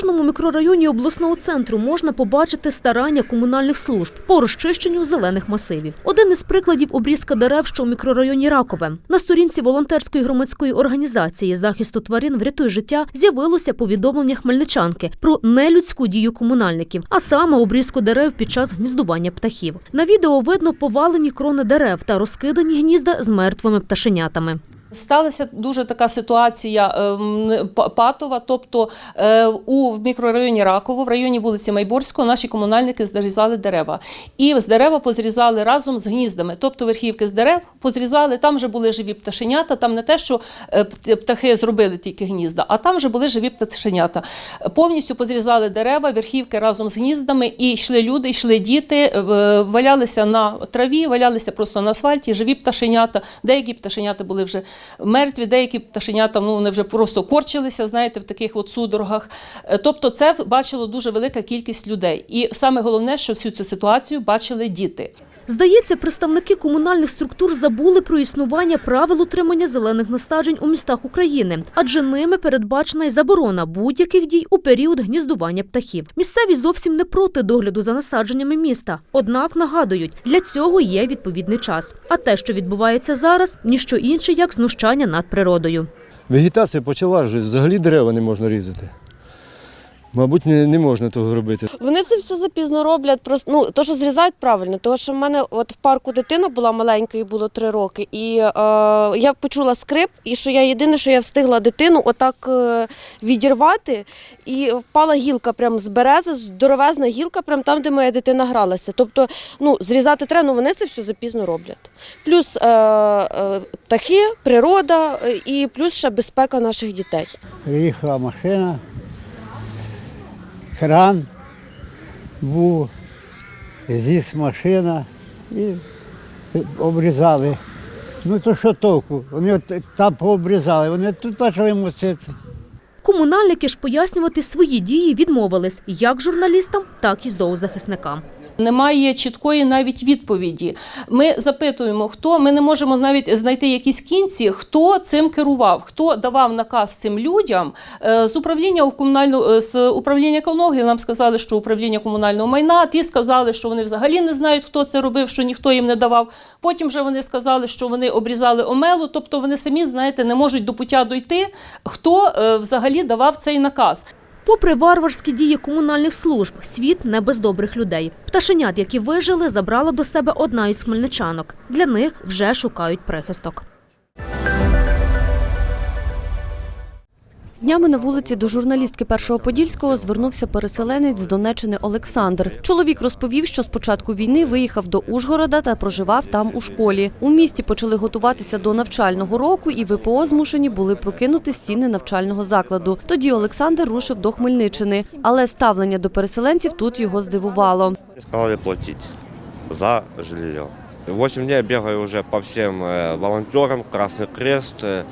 кожному мікрорайоні обласного центру можна побачити старання комунальних служб по розчищенню зелених масивів. Один із прикладів обрізка дерев, що у мікрорайоні Ракове. На сторінці волонтерської громадської організації захисту тварин врятуй життя з'явилося повідомлення хмельничанки про нелюдську дію комунальників, а саме обрізку дерев під час гніздування птахів. На відео видно повалені крони дерев та розкидані гнізда з мертвими пташенятами. Сталася дуже така ситуація ем, патова. Тобто е, у мікрорайоні Раково, в районі вулиці Майборського, наші комунальники зрізали дерева. І з дерева позрізали разом з гніздами. Тобто верхівки з дерев позрізали, там вже були живі пташенята, там не те, що е, птахи зробили тільки гнізда, а там вже були живі пташенята. Повністю позрізали дерева, верхівки разом з гніздами, і йшли люди, йшли діти, е, валялися на траві, валялися просто на асфальті, живі пташенята. Деякі пташенята були вже мертві, деякі пташенята ну, вони вже просто корчилися, знаєте, в таких от судорогах. Е, Тобто це бачило дуже велика кількість людей. І саме головне, що всю цю ситуацію бачили діти. Здається, представники комунальних структур забули про існування правил утримання зелених насаджень у містах України, адже ними передбачена й заборона будь-яких дій у період гніздування птахів. Місцеві зовсім не проти догляду за насадженнями міста. Однак нагадують, для цього є відповідний час. А те, що відбувається зараз, ніщо інше, як знущання над природою. Вегетація почала вже, взагалі дерева не можна різати. Мабуть, не, не можна того робити. Вони це все запізно роблять. Просто ну то, що зрізають правильно, тому що в мене от в парку дитина була маленька, їй було три роки, і е, я почула скрип, і що я єдине, що я встигла дитину отак е, відірвати, і впала гілка прямо з берези, здоровезна гілка, прямо там, де моя дитина гралася. Тобто, ну зрізати треба, ну вони це все запізно роблять. Плюс е, е, птахи, природа е, і плюс ще безпека наших дітей. Приїхала машина, кран був, зіс машина і обрізали. Ну то що толку? Вони там пообрізали, вони тут почали мусити. Комунальники ж пояснювати свої дії відмовились як журналістам, так і зоозахисникам. Немає чіткої навіть відповіді. Ми запитуємо, хто ми не можемо навіть знайти якісь кінці, хто цим керував, хто давав наказ цим людям Е, з управління комунального з управління екології. Нам сказали, що управління комунального майна. Ті сказали, що вони взагалі не знають, хто це робив, що ніхто їм не давав. Потім вже вони сказали, що вони обрізали омелу. Тобто вони самі знаєте не можуть до пуття дойти, хто е, взагалі давав цей наказ. Попри варварські дії комунальних служб, світ не без добрих людей. Пташенят, які вижили, забрала до себе одна із хмельничанок. Для них вже шукають прихисток. Днями на вулиці до журналістки Першого Подільського звернувся переселенець з Донеччини Олександр. Чоловік розповів, що з початку війни виїхав до Ужгорода та проживав там у школі. У місті почали готуватися до навчального року, і ВПО змушені були покинути стіни навчального закладу. Тоді Олександр рушив до Хмельниччини, але ставлення до переселенців тут його здивувало. Сказали платить за жилье. Восемь дней я бегаю уже по всем э, волонтерам, Красный Крест, э, э,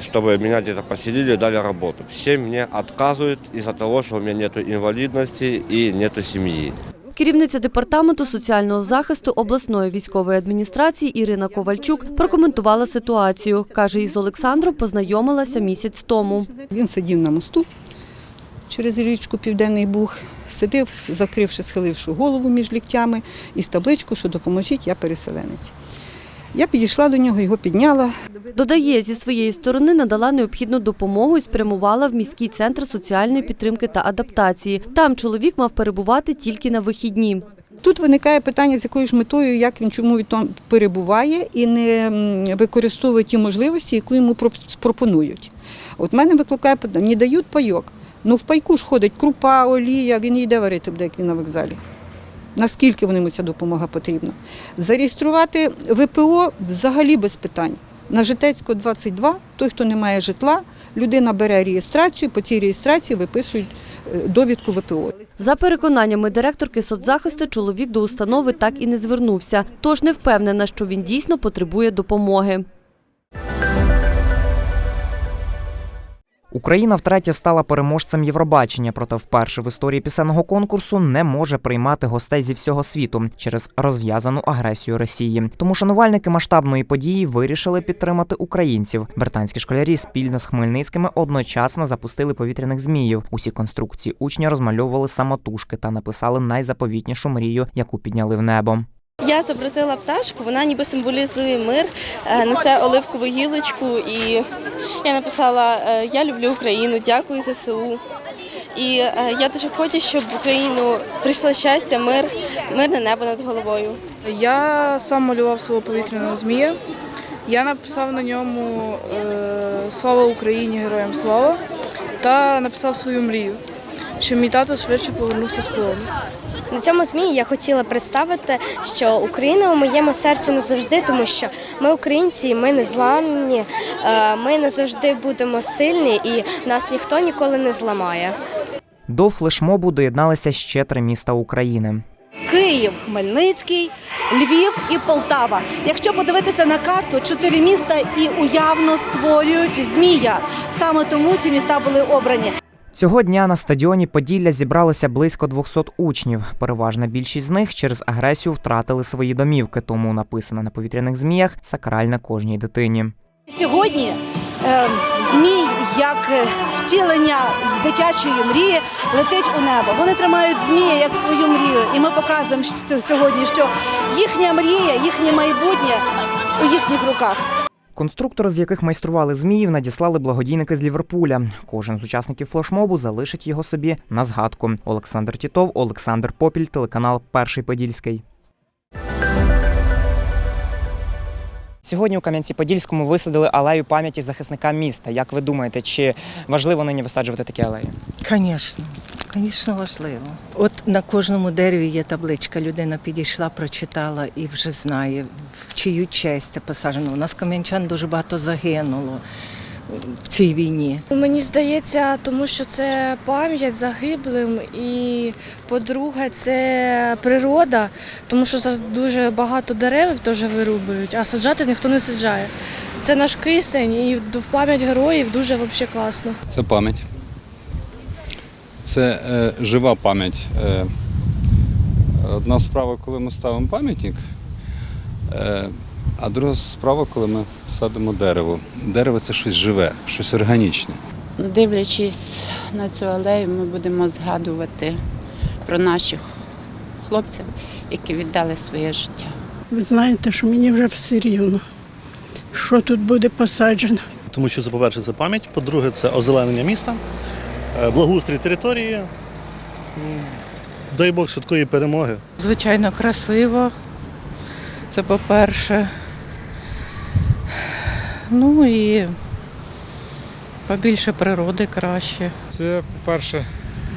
чтобы меня где-то поселили, дали работу. Все мне отказывают из-за того, что у меня нет инвалидности и нет семьи. Керівниця департаменту соціального захисту обласної військової адміністрації Ірина Ковальчук прокоментувала ситуацію. Каже, із Олександром познайомилася місяць тому. Він сидів на мосту через річку Південний Буг, сидив, закривши, схиливши голову між ліктями і з табличкою, що допоможіть, я переселенець. Я підійшла до нього, його підняла. Додає, зі своєї сторони надала необхідну допомогу і спрямувала в міський центр соціальної підтримки та адаптації. Там чоловік мав перебувати тільки на вихідні. Тут виникає питання, з якою ж метою, як він чому він там перебуває і не використовує ті можливості, які йому проп- пропонують. От мене викликає питання, не дають пайок. Ну в пайку ж ходить крупа, олія, він йде варити буде, як він на вокзалі. Наскільки вони ця допомога потрібна? Зареєструвати ВПО взагалі без питань. На Житецьку 22, той, хто не має житла, людина бере реєстрацію, по цій реєстрації виписують е, довідку ВПО. За переконаннями директорки соцзахисту, чоловік до установи так і не звернувся, тож не впевнена, що він дійсно потребує допомоги. Україна втретє стала переможцем Євробачення, проте вперше в історії пісенного конкурсу не може приймати гостей зі всього світу через розв'язану агресію Росії. Тому шанувальники масштабної події вирішили підтримати українців. Британські школярі спільно з хмельницькими одночасно запустили повітряних зміїв. Усі конструкції учні розмальовували самотужки та написали найзаповітнішу мрію, яку підняли в небо. Я зобразила пташку, вона ніби символізує мир, е, несе оливкову гілочку, і я написала е, Я люблю Україну, дякую ЗСУ. І е, я дуже хочу, щоб в Україну прийшло щастя, мир, мирне небо над головою. Я сам малював свого повітряного змія. Я написав на ньому Слава Україні, героям слава та написав свою мрію, щоб мій тато швидше повернувся з полону. На цьому змії я хотіла представити, що Україна у моєму серці назавжди, тому що ми українці, ми не зламні, е, ми не завжди будемо сильні і нас ніхто ніколи не зламає. До флешмобу доєдналися ще три міста України. Київ, Хмельницький, Львів і Полтава. Якщо подивитися на карту, чотири міста і уявно створюють змія. Саме тому ці міста були обрані. Цього дня на стадіоні Поділля зібралося близько 200 учнів. Переважна більшість з них через агресію втратили свої домівки, тому написане на повітряних зміях сакральне кожній дитині. Сьогодні е, змій, як е, втілення дитячої мрії, летить у небо. Вони тримають змія як свою мрію. І ми показуємо сьогодні, що їхня мрія, їхнє майбутнє у їхніх руках. Конструктори, з яких майстрували зміїв, надіслали благодійники з Ліверпуля. Кожен з учасників флешмобу залишить його собі на згадку. Олександр Тітов, Олександр Попіль, телеканал Перший Подільський. Сьогодні у Кам'янці-Подільському висадили алею пам'яті захисника міста. Як ви думаєте, чи важливо нині висаджувати такі алеї? Звісно, звісно, важливо. От на кожному дереві є табличка. Людина підійшла, прочитала і вже знає, в чию честь це посаджено. У нас кам'янчан дуже багато загинуло в цій війні. Мені здається, тому що це пам'ять загиблим, і по-друге, це природа, тому що зараз дуже багато дерев теж вирубують, а саджати ніхто не саджає. Це наш кисень, і в пам'ять героїв дуже взагалі класно. Це пам'ять. Це е, жива пам'ять. Е, одна справа, коли ми ставимо пам'ятник, е, а друга справа, коли ми садимо дерево. Дерево це щось живе, щось органічне. Дивлячись на цю алею, ми будемо згадувати про наших хлопців, які віддали своє життя. Ви знаєте, що мені вже все рівно, що тут буде посаджено. Тому що це, по-перше, це пам'ять, по-друге, це озеленення міста, благоустрій території. Дай Бог швидкої перемоги. Звичайно, красиво. Це по-перше. Ну і побільше природи краще. Це, по-перше,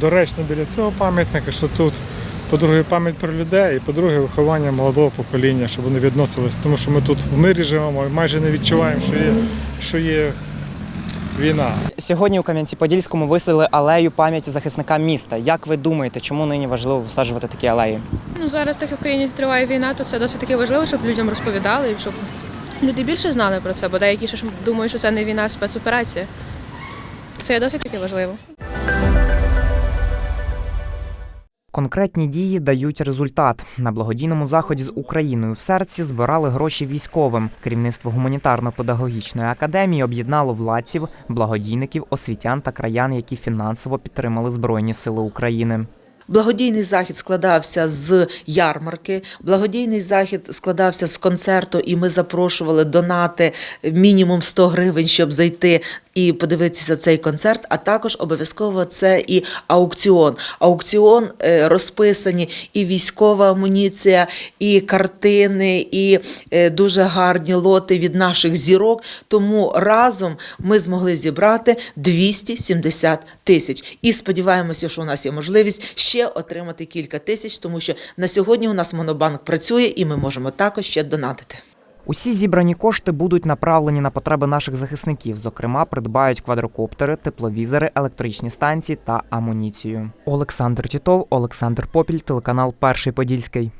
доречно біля цього пам'ятника, що тут, по-друге, пам'ять про людей, і по-друге, виховання молодого покоління, щоб вони відносились. Тому що ми тут в мирі живемо і майже не відчуваємо, що є, що є війна. Сьогодні у Кам'янці-Подільському вислили алею пам'яті захисника міста. Як ви думаєте, чому нині важливо висаджувати такі алеї? Ну зараз, так як в країні триває війна, то це досить таки важливо, щоб людям розповідали, і щоб люди більше знали про це, бо деякі ще ж думають, що це не війна, а спецоперація. Це досить таки важливо. Конкретні дії дають результат. На благодійному заході з Україною в серці збирали гроші військовим. Керівництво гуманітарно-педагогічної академії об'єднало владців, благодійників, освітян та краян, які фінансово підтримали Збройні Сили України. Благодійний захід складався з ярмарки. Благодійний захід складався з концерту, і ми запрошували донати мінімум 100 гривень, щоб зайти і подивитися цей концерт. А також обов'язково це і аукціон. Аукціон е, розписані і військова амуніція, і картини, і е, дуже гарні лоти від наших зірок. Тому разом ми змогли зібрати 270 тисяч. І сподіваємося, що у нас є можливість ще отримати кілька тисяч, тому що на сьогодні у нас монобанк працює, і ми можемо також ще донатити. Усі зібрані кошти будуть направлені на потреби наших захисників. Зокрема, придбають квадрокоптери, тепловізори, електричні станції та амуніцію. Олександр Тітов, Олександр Попіль, телеканал Перший Подільський.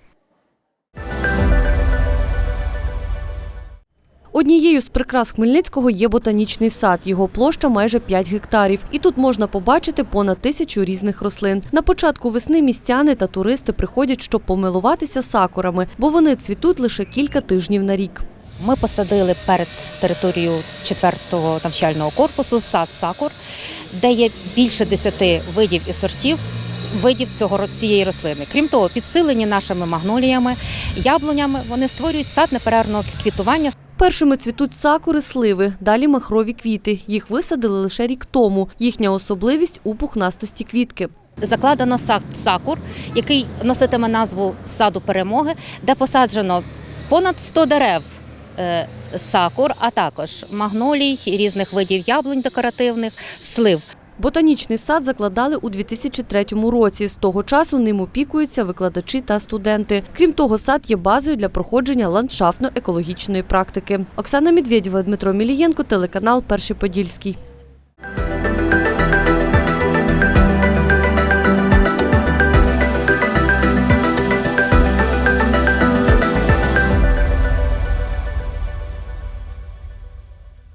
Однією з прикрас Хмельницького є ботанічний сад. Його площа майже 5 гектарів. І тут можна побачити понад тисячу різних рослин. На початку весни містяни та туристи приходять, щоб помилуватися сакурами, бо вони цвітуть лише кілька тижнів на рік. Ми посадили перед територією 4-го навчального корпусу сад сакур, де є більше 10 видів і сортів. Видів цього цієї рослини. Крім того, підсилені нашими магноліями, яблунями, вони створюють сад неперервного квітування. Першими цвітуть сакури, сливи, далі махрові квіти. Їх висадили лише рік тому. Їхня особливість у пухнастості квітки. Закладено сакур, який носитиме назву саду перемоги, де посаджено понад 100 дерев е, сакур, а також магнолій, різних видів яблунь декоративних, слив. Ботанічний сад закладали у 2003 році. З того часу ним опікуються викладачі та студенти. Крім того, сад є базою для проходження ландшафтно-екологічної практики. Оксана Медведєва, Дмитро Мілієнко, телеканал Перший Подільський.